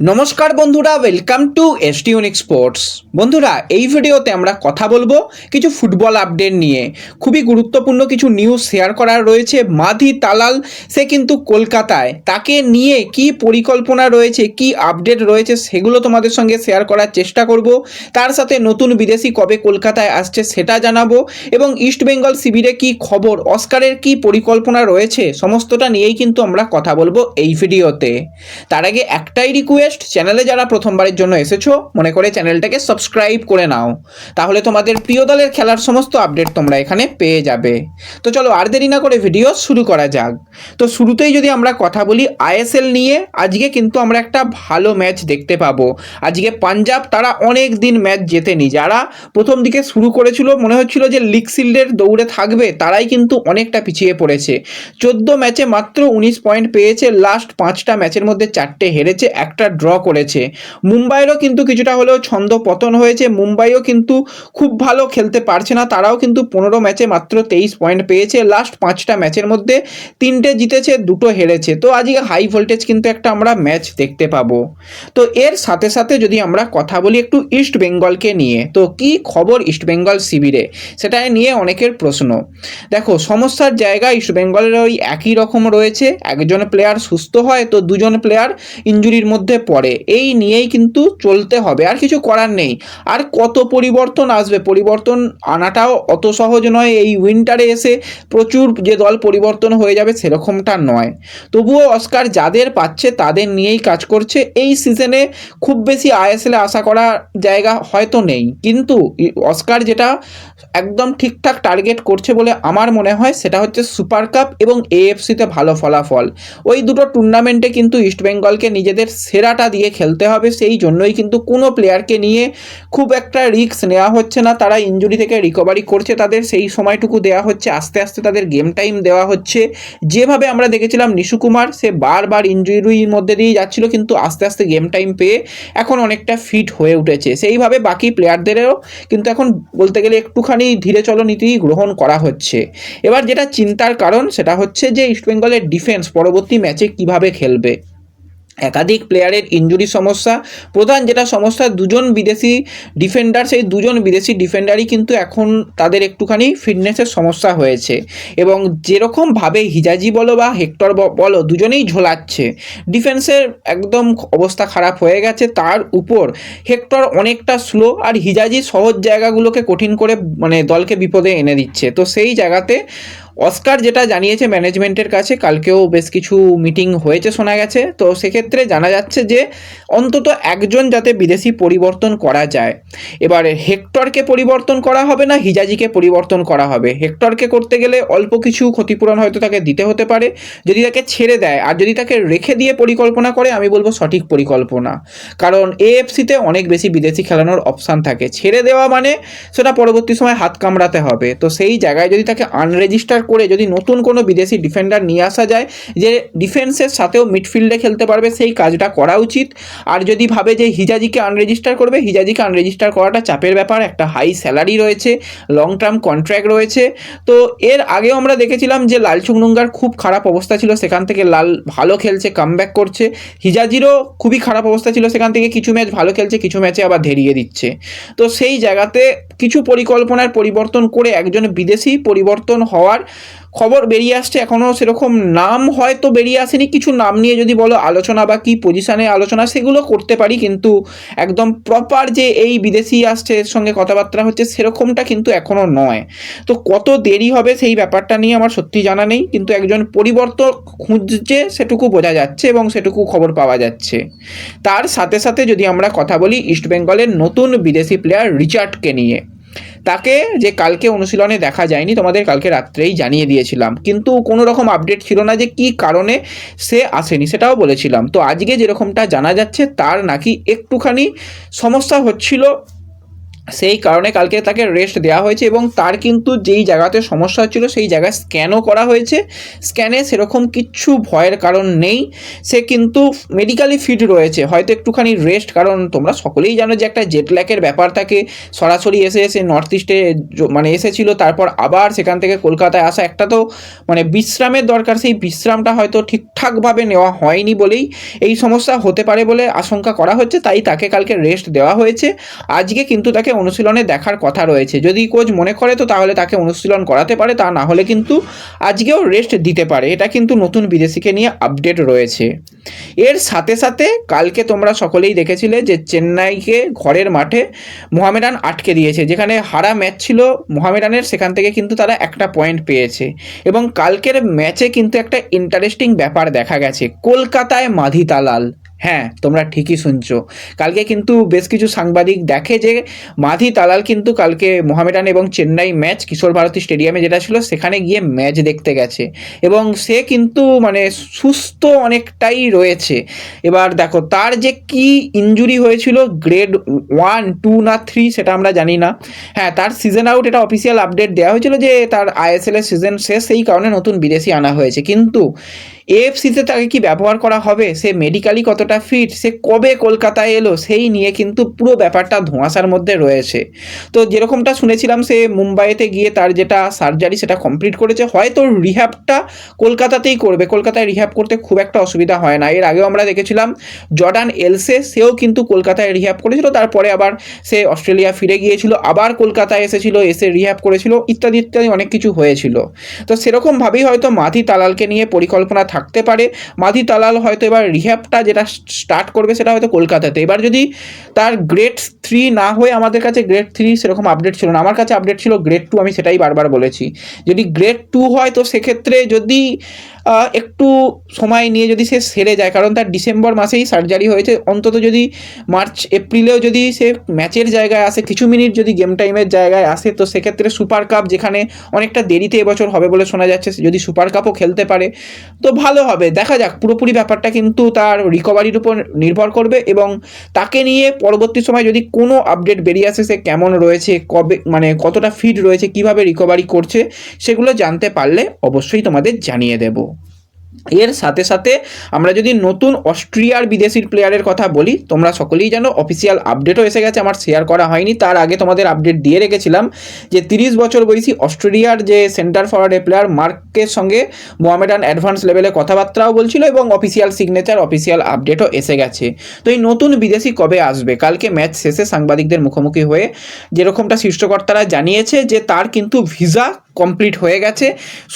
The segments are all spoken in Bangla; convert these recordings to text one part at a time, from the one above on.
নমস্কার বন্ধুরা welcome to ST unique sports বন্ধুরা, এই ভিডিওতে আমরা কথা বলব কিছু ফুটবল আপডেট নিয়ে। খুবই গুরুত্বপূর্ণ কিছু নিউজ শেয়ার করার রয়েছে মাধি তালাল, সে কিন্তু কলকাতায়। তাকে নিয়ে কি পরিকল্পনা রয়েছে, কি আপডেট রয়েছে, সেগুলো তোমাদের সঙ্গে শেয়ার করার চেষ্টা করব। তার সাথে নতুন বিদেশি কবে কলকাতায় আসছে সেটা জানাব এবং ইস্ট বেঙ্গল শিবিরে কি খবর অস্কারের কি পরিকল্পনা রয়েছে, সমস্তটা নিয়েই কিন্তু আমরা কথা বলব এই ভিডিওতে। তার আগে একটাই রিকোয়েস্ট চ্যানেলে যারা প্রথমবারের জন্য এসেছ, মনে করে চ্যানেলটাকে সাবস্ক্রাইব করে নাও। তাহলে তোমাদের প্রিয় দলের খেলার সমস্ত আপডেট তোমরা এখানে পেয়ে যাবে। তো চলো আর দেরি না করে ভিডিও শুরু করা যাক। তো শুরুতেই যদি আমরা কথা বলি আইএসএল নিয়ে, আজকে কিন্তু আমরা একটা ভালো ম্যাচ দেখতে পাবো। আজকে পাঞ্জাব তারা অনেক দিন ম্যাচ জেতেনি। যারা প্রথম দিকে শুরু করেছিল, মনে হচ্ছিল যে লিগ শিল্ডের দৌড়ে থাকবে, তারাই কিন্তু অনেকটা পিছিয়ে পড়েছে। চোদ্দ ম্যাচে মাত্র উনিশ পয়েন্ট পেয়েছে লাস্ট পাঁচটা ম্যাচের মধ্যে চারটে হেরেছে, একটা ড্র করেছে। মুম্বাইয়েরও কিন্তু কিছুটা হলেও ছন্দ পতন হয়েছে। মুম্বাইও কিন্তু খুব ভালো খেলতে পারছে না। তারাও কিন্তু পনেরো ম্যাচে মাত্র তেইশ পয়েন্ট পেয়েছে। লাস্ট পাঁচটা ম্যাচের মধ্যে তিনটে জিতেছে, দুটো হেরেছে। তো আজকে হাই ভোল্টেজ কিন্তু একটা আমরা ম্যাচ দেখতে পাবো। তো এর সাথে সাথে যদি আমরা কথা বলি একটু ইস্ট বেঙ্গলকে নিয়ে, তো কি খবর ইস্ট বেঙ্গল শিবিরে? সেটা নিয়ে অনেকের প্রশ্ন। দেখো, সমস্যার জায়গা ইস্ট বেঙ্গলের ওই একই রকম রয়েছে। একজন প্লেয়ার সুস্থ হয়, তো দুজন প্লেয়ার ইঞ্জুরির মধ্যে পড়ে। এই নিয়েই কিন্তু চলতে হবে। আর কিছু করার নেই। আর কত পরিবর্তন আসবে? পরিবর্তন আনাটাও অত সহজ নয়। এই উইন্টারে এসে প্রচুর যে দল পরিবর্তন হয়ে যাবে সেরকমটা নয়। তবুও অস্কার যাদের পাচ্ছে, তাদের নিয়েই কাজ করছে। এই সিজনে খুব বেশি আইএসএলে আশা করা জায়গা হয়তো নেই। কিন্তু অস্কার যেটা একদম ঠিকঠাক টার্গেট করছে বলে আমার মনে হয়, সেটা হচ্ছে সুপার কাপ এবং এএফসিতে ভালো ফলাফল। ওই দুটো টুর্নামেন্টে কিন্তু ইস্টবেঙ্গলকে নিজেদের সেরাটা দিয়ে খেলতে হবে, সেই জন্যই কিন্তু কোনো প্লেয়ারকে নিয়ে খুব একটা রিস্ক নেওয়া হচ্ছে না। তারা ইঞ্জুরি থেকে রিকভারি করছে তাদের, সেই সময়টুকু দেওয়া হচ্ছে। আস্তে আস্তে তাদের গেম টাইম দেওয়া হচ্ছে। যেভাবে আমরা দেখেছিলাম নিশু কুমার, সে বারবার ইঞ্জুরির মধ্যে দিয়ে যাচ্ছিল, কিন্তু আস্তে আস্তে গেম টাইম পেয়ে এখন অনেকটা ফিট হয়ে উঠেছে। সেইভাবে বাকি প্লেয়ারদেরও কিন্তু এখন বলতে গেলে একটুখানি ধীরে চলো নীতি গ্রহণ করা হচ্ছে। এবার যেটা চিন্তার কারণ, সেটা হচ্ছে যে ইস্টবেঙ্গলের ডিফেন্স পরবর্তী ম্যাচে কীভাবে খেলবে। একাধিক প্লেয়ারের ইঞ্জুরি সমস্যা। প্রধান যেটা সমস্যা, দুজন বিদেশি ডিফেন্ডার সেই দুজন বিদেশি ডিফেন্ডারই কিন্তু এখন তাদের একটুখানি ফিটনেসের সমস্যা হয়েছে। এবং যেরকমভাবে হিজাজি বলো বা হেক্টর বলো দুজনেই ঝোলাচ্ছে। ডিফেন্সের একদম অবস্থা খারাপ হয়ে গেছে। তার উপর হেক্টর অনেকটা স্লো আর হিজাজি সহজ জায়গাগুলোকে কঠিন করে মানে দলকে বিপদে এনে দিচ্ছে। তো সেই জায়গাতে অস্কার যেটা জানিয়েছে ম্যানেজমেন্টের কাছে, কালকেও বেশ কিছু মিটিং হয়েছে শোনা গেছে। তো সেক্ষেত্রে জানা যাচ্ছে যে, অন্তত একজন যাতে বিদেশি পরিবর্তন করা যায়। এবার হেক্টরকে পরিবর্তন করা হবে না, হিজাজিকে পরিবর্তন করা হবে? হেক্টরকে করতে গেলে অল্প কিছু ক্ষতিপূরণ হয়তো তাকে দিতে হতে পারে। যদি তাকে ছেড়ে দেয়, আর যদি তাকে রেখে দিয়ে পরিকল্পনা করে, আমি বলব সঠিক পরিকল্পনা। কারণ এএফসিতে অনেক বেশি বিদেশি খেলানোর অপশান থাকে। ছেড়ে দেওয়া মানে সেটা পরবর্তী সময় হাত কামড়াতে হবে। তো সেই জায়গায় যদি তাকে আনরেজিস্টার করে যদি নতুন কোনো বিদেশি ডিফেন্ডার নিয়ে আসা যায়, যে ডিফেন্সের সাথেও মিডফিল্ডে খেলতে পারবে, সেই কাজটা করা উচিত। আর যদি ভাবে যে হিজাজিকে আনরেজিস্টার করবে, হিজাজিকে আনরেজিস্টার করাটা চাপের ব্যাপার, একটা হাই স্যালারি রয়েছে লং টার্ম কন্ট্রাক্ট রয়েছে। তো এর আগেও আমরা দেখেছিলাম যে লালচুং নুঙ্গার খুব খারাপ অবস্থা ছিল, সেখান থেকে লাল ভালো খেলছে কামব্যাক করছে। হিজাজিরও খুবই খারাপ অবস্থা ছিল, সেখান থেকে কিছু ম্যাচ ভালো খেলছে, কিছু ম্যাচে আবার ধেরিয়ে দিচ্ছে। তো সেই জায়গাতে কিছু পরিকল্পনার পরিবর্তন করে একজন বিদেশি পরিবর্তন হওয়ার খবর বেরিয়ে আসছে, এখনও সেরকম নাম হয়তো বেরিয়ে আসেনি। কিছু নাম নিয়ে যদি বলো, আলোচনা বা কি পজিশানে আলোচনা, সেগুলো করতে পারি, কিন্তু একদম প্রপার যে এই বিদেশি আসছে, এর সঙ্গে কথাবার্তা হচ্ছে, সেরকমটা কিন্তু এখনও নয়। তো কত দেরি হবে সেই ব্যাপারটা নিয়ে আমার সত্যি জানা নেই, কিন্তু একজন পরিবর্তন খুঁজছে, সেটুকু বোঝা যাচ্ছে এবং সেটুকু খবর পাওয়া যাচ্ছে। তার সাথে সাথে যদি আমরা কথা বলি ইস্টবেঙ্গলের নতুন বিদেশি প্লেয়ার রিচার্ডকে নিয়ে। তাকে যে কালকে অনুশীলনে দেখা যায়নি, তোমাদের কালকে রাত্রেই জানিয়ে দিয়েছিলাম। কিন্তু কোনো রকম আপডেট ছিল না যে কি কারণে সে আসেনি, সেটাও বলেছিলাম। তো আজকে যেরকমটা জানা যাচ্ছে, তার নাকি একটুখানি সমস্যা হচ্ছিল সেই কারণে কালকে তাকে রেস্ট দেওয়া হয়েছে এবং তার কিন্তু যেই জায়গাতে সমস্যা হচ্ছিল, সেই জায়গায় স্ক্যানও করা হয়েছে। স্ক্যানে সেরকম কিচ্ছু ভয়ের কারণ নেই। সে কিন্তু মেডিকেলি ফিট রয়েছে, হয়তো একটুখানি রেস্ট কারণ তোমরা সকলেই জানো যে একটা জেটল্যাকের ব্যাপার থাকে। সরাসরি এসে এসে নর্থ ইস্টে মানে এসেছিল, তারপর আবার সেখান থেকে কলকাতায় আসা একটা তো মানে বিশ্রামের দরকার। সেই বিশ্রামটা হয়তো ঠিকঠাকভাবে নেওয়া হয়নি বলেই এই সমস্যা হতে পারে বলে আশঙ্কা করা হচ্ছে, তাই তাকে কালকে রেস্ট দেওয়া হয়েছে। আজকে কিন্তু তাকে অনুশীলনে দেখার কথা রয়েছে। যদি কোচ মনে করে তো তাহলে তাকে অনুশীলন করাতে পারে, তা না হলে কিন্তু আজকেও রেস্ট দিতে পারে। এটা কিন্তু নতুন বিদেশিকে নিয়ে আপডেট রয়েছে। এর সাথে সাথে কালকে তোমরা সকলেই দেখেছিলে যে চেন্নাইকে ঘরের মাঠে মোহামেডান আটকে দিয়েছে। যেখানে হারা ম্যাচ ছিল মোহামেডানের, সেখান থেকে কিন্তু তারা একটা পয়েন্ট পেয়েছে। এবং কালকের ম্যাচে কিন্তু একটা ইন্টারেস্টিং ব্যাপার দেখা গেছে। কলকাতায় মাধি তালাল। হ্যাঁ তোমরা ঠিকই শুনছো। কালকে কিন্তু বেশ কিছু সাংবাদিক দেখে যে মাধি তালাল কিন্তু কালকে মোহামেডান এবং চেন্নাই ম্যাচ, কিশোর ভারতী স্টেডিয়ামে যেটা ছিল, সেখানে গিয়ে ম্যাচ দেখতে গেছে। এবং সে কিন্তু মানে সুস্থ অনেকটাই রয়েছে। এবার দেখো, তার যে কি ইঞ্জুরি হয়েছিল গ্রেড ওয়ান টু না থ্রি সেটা আমরা জানি না। হ্যাঁ তার সিজন আউট এটা অফিসিয়াল আপডেট দেওয়া হয়েছিল যে তার আইএসএল এর সিজন শেষ, সেই কারণে নতুন বিদেশি আনা হয়েছে। কিন্তু এএফসিতে তাকে কি ব্যবহার করা হবে? সে মেডিকেলি কতটা ফিট সে কবে কলকাতায় এলো? সেই নিয়ে কিন্তু পুরো ব্যাপারটা ধোঁয়াশার মধ্যে রয়েছে। তো যেরকমটা শুনেছিলাম, সে মুম্বাইতে গিয়ে তার যেটা সার্জারি সেটা কমপ্লিট করেছে। হয়তো রিহ্যাবটা কলকাতাতেই করবে। কলকাতায় রিহ্যাব করতে খুব একটা অসুবিধা হয় না। এর আগেও আমরা দেখেছিলাম জর্ডান এলসে সেও কিন্তু কলকাতায় রিহ্যাব করেছিল। তারপরে আবার সে অস্ট্রেলিয়া ফিরে গিয়েছিল, আবার কলকাতায় এসেছিল, এসে রিহ্যাব করেছিল, ইত্যাদি ইত্যাদি অনেক কিছু হয়েছিল। তো সেরকমভাবেই হয়তো মাধি তালালকে নিয়ে পরিকল্পনা থাকতে পারে। মাদি তালাল হয়তো এবার রিহ্যাবটা যেটা স্টার্ট করবে সেটা হয়তো কলকাতাতে। এবার যদি তার গ্রেড থ্রি না হয়ে আমাদের কাছে গ্রেড থ্রি সেরকম আপডেট ছিল না। আমার কাছে আপডেট ছিল গ্রেড টু আমি সেটাই বারবার বলেছি। যদি গ্রেড টু হয় তো সেক্ষেত্রে যদি একটু সময় নিয়ে যদি সে সেরে যায়, কারণ তার ডিসেম্বর মাসেই সার্জারি হয়েছে। অন্তত যদি মার্চ, এপ্রিলেও যদি সে ম্যাচের জায়গায় আসে, কিছু মিনিট যদি গেম টাইমের জায়গায় আসে, তো সেক্ষেত্রে সুপার কাপ যেখানে অনেকটা দেরিতে এবছর হবে বলে শোনা যাচ্ছে, যদি সুপার কাপও খেলতে পারে। তো ভালো হবে। দেখা যাক, পুরোপুরি ব্যাপারটা কিন্তু তার রিকভারির উপর নির্ভর করবে এবং তাকে নিয়ে পরবর্তী সময় যদি কোনো আপডেট বেরিয়ে আসে, সে কেমন রয়েছে, কবে মানে কতটা ফিট রয়েছে, কীভাবে রিকভারি করছে, সেগুলো জানতে পারলে অবশ্যই তোমাদের জানিয়ে দেবো। এর সাথে সাথে আমরা যদি নতুন অস্ট্রিয়ার বিদেশির প্লেয়ারের কথা বলি, তোমরা সকলেই জানো অফিসিয়াল আপডেটও এসে গেছে, আমার শেয়ার করা হয়নি। তার আগে তোমাদের আপডেট দিয়ে রেখেছিলাম যে তিরিশ বছর বয়সী অস্ট্রেলিয়ার যে সেন্টার ফরওয়ার্ডের প্লেয়ার মার্কের সঙ্গে মোহামেডান অ্যাডভান্স লেভেলে কথাবার্তাও বলছিল এবং অফিসিয়াল সিগনেচার অফিসিয়াল আপডেটও এসে গেছে। তো এই নতুন বিদেশি কবে আসবে? কালকে ম্যাচ শেষে সাংবাদিকদের মুখোমুখি হয়ে যেরকমটা শীর্ষকর্তারা জানিয়েছে যে তার কিন্তু ভিসা কমপ্লিট হয়ে গেছে।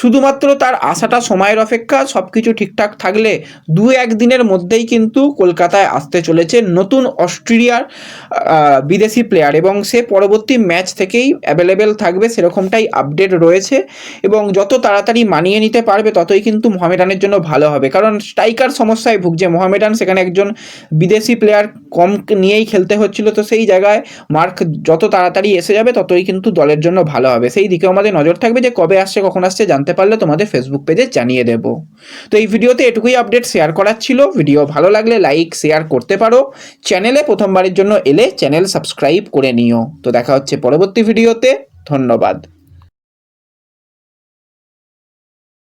শুধুমাত্র তার আসাটা সময়ের অপেক্ষা সব কিছু ঠিকঠাক থাকলে দু একদিনের মধ্যেই কিন্তু কলকাতায় আসতে চলেছে নতুন অস্ট্রেলিয়ার বিদেশি প্লেয়ার এবং সে পরবর্তী ম্যাচ থেকেই অ্যাভেলেবেল থাকবে সেরকমটাই আপডেট রয়েছে এবং যত তাড়াতাড়ি মানিয়ে নিতে পারবে ততই কিন্তু মোহামেডানের জন্য ভালো হবে। কারণ স্ট্রাইকার সমস্যায় ভুগছে। মোহামেডান সেখানে একজন বিদেশি প্লেয়ার কম নিয়েই খেলতে হচ্ছিল। তো সেই জায়গায় মার্ক যত তাড়াতাড়ি এসে যাবে ততই কিন্তু দলের জন্য ভালো হবে। সেই দিকেও আমাদের নজর থাকবে যে কবে আসছে, কখন আসছে জানতে পারলে তোমাদের ফেসবুক পেজে জানিয়ে দেব। তো এই ভিডিওতে এটুকুই আপডেট শেয়ার করার ছিল। ভিডিও ভালো লাগলে লাইক শেয়ার করতে পারো। চ্যানেলে প্রথমবারের জন্য এলে চ্যানেল সাবস্ক্রাইব করে নিও। তো দেখা হচ্ছে পরবর্তী ভিডিওতে ধন্যবাদ।